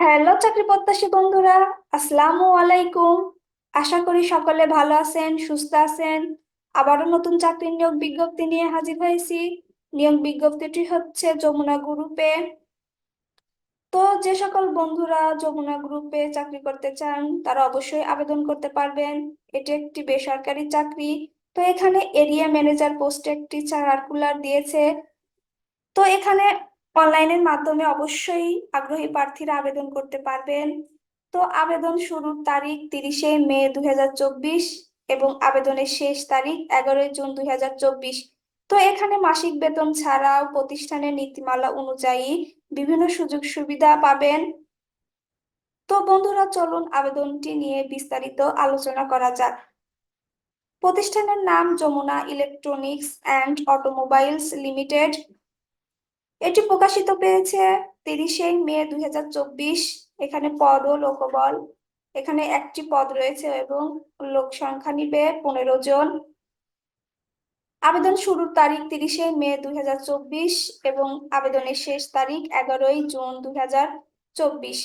Hello চাকরি প্রত্যাশী বন্ধুরা, আসসালামু আলাইকুম। আশা করি সকলে ভালো আছেন, সুস্থ আছেন। আবারও নতুন চাকরির নিয়োগ বিজ্ঞপ্তি নিয়ে হাজির হয়েছি। নিয়োগ বিজ্ঞপ্তিটি হচ্ছে যমুনা গ্রুপে তো যে সকল বন্ধুরা যমুনা গ্রুপে চাকরি করতে চান, তারা অবশ্যই আবেদন করতে পারবেন। এটি একটি বেসরকারি চাকরি। তো এখানে এরিয়া ম্যানেজার পোস্টে একটি সার্কুলার দিয়েছে। তো এখানে অনলাইনের মাধ্যমে অবশ্যই আগ্রহী প্রার্থীরা আবেদন করতে পারবেন। তো আবেদন শুরুর তারিখ তিরিশে মে দুই হাজার চব্বিশ এবং আবেদনের শেষ তারিখ এগারোই জুন দুই হাজার চব্বিশ। তো এখানে মাসিক বেতন ছাড়াও প্রতিষ্ঠানের নীতিমালা অনুযায়ী বিভিন্ন সুযোগ সুবিধা পাবেন। তো বন্ধুরা, চলুন আবেদনটি নিয়ে বিস্তারিত আলোচনা করা যাক। প্রতিষ্ঠানের নাম Jamuna electronics and automobiles limited. এটি প্রকাশিত পেয়েছে তিরিশে মে দুই হাজার চব্বিশ। এখানে পদ ও লোকবল। এখানে একটি পদ রয়েছে এবং লোক সংখ্যা নিবে পনেরো জন। আবেদন শুরুর তারিখ তিরিশে মে দুই হাজার চব্বিশ এবং আবেদনের শেষ তারিখ এগারোই জুন দুই হাজার চব্বিশ।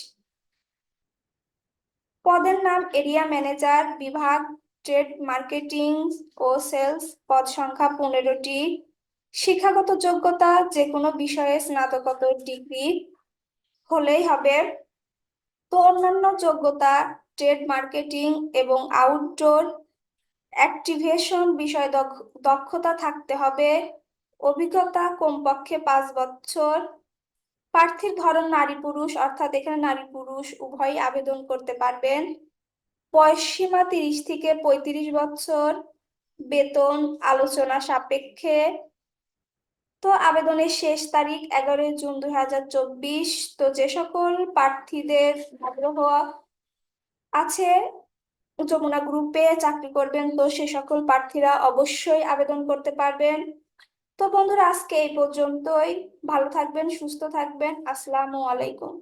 পদের নাম এরিয়া ম্যানেজার, বিভাগ, ট্রেড মার্কেটিং ও সেলস। পদ সংখ্যা পনেরোটি। শিক্ষাগত যোগ্যতা যে কোনো বিষয়ে স্নাতকোত্তর ডিগ্রি হলেই হবে। তো অন্যান্য যোগ্যতা, ট্রেড মার্কেটিং এবং আউটডোর অ্যাক্টিভেশন বিষয়ে দক্ষতা থাকতে হবে। অভিজ্ঞতা কমপক্ষে পাঁচ বছর। প্রার্থীর ধরন নারী পুরুষ, অর্থাৎ এখানে নারী পুরুষ উভয়ই আবেদন করতে পারবেন। সীমা তিরিশ থেকে পঁয়ত্রিশ বছর। বেতন আলোচনা সাপেক্ষে। তো আবেদনের শেষ তারিখ এগারোই জুন দুই হাজার চব্বিশ। তো যে সকল প্রার্থীদের আগ্রহ আছে, যমুনা গ্রুপে চাকরি করবেন, তো সে সকল প্রার্থীরা অবশ্যই আবেদন করতে পারবেন। তো বন্ধুরা, আজকে এই পর্যন্তই। ভালো থাকবেন, সুস্থ থাকবেন। আসসালামু আলাইকুম।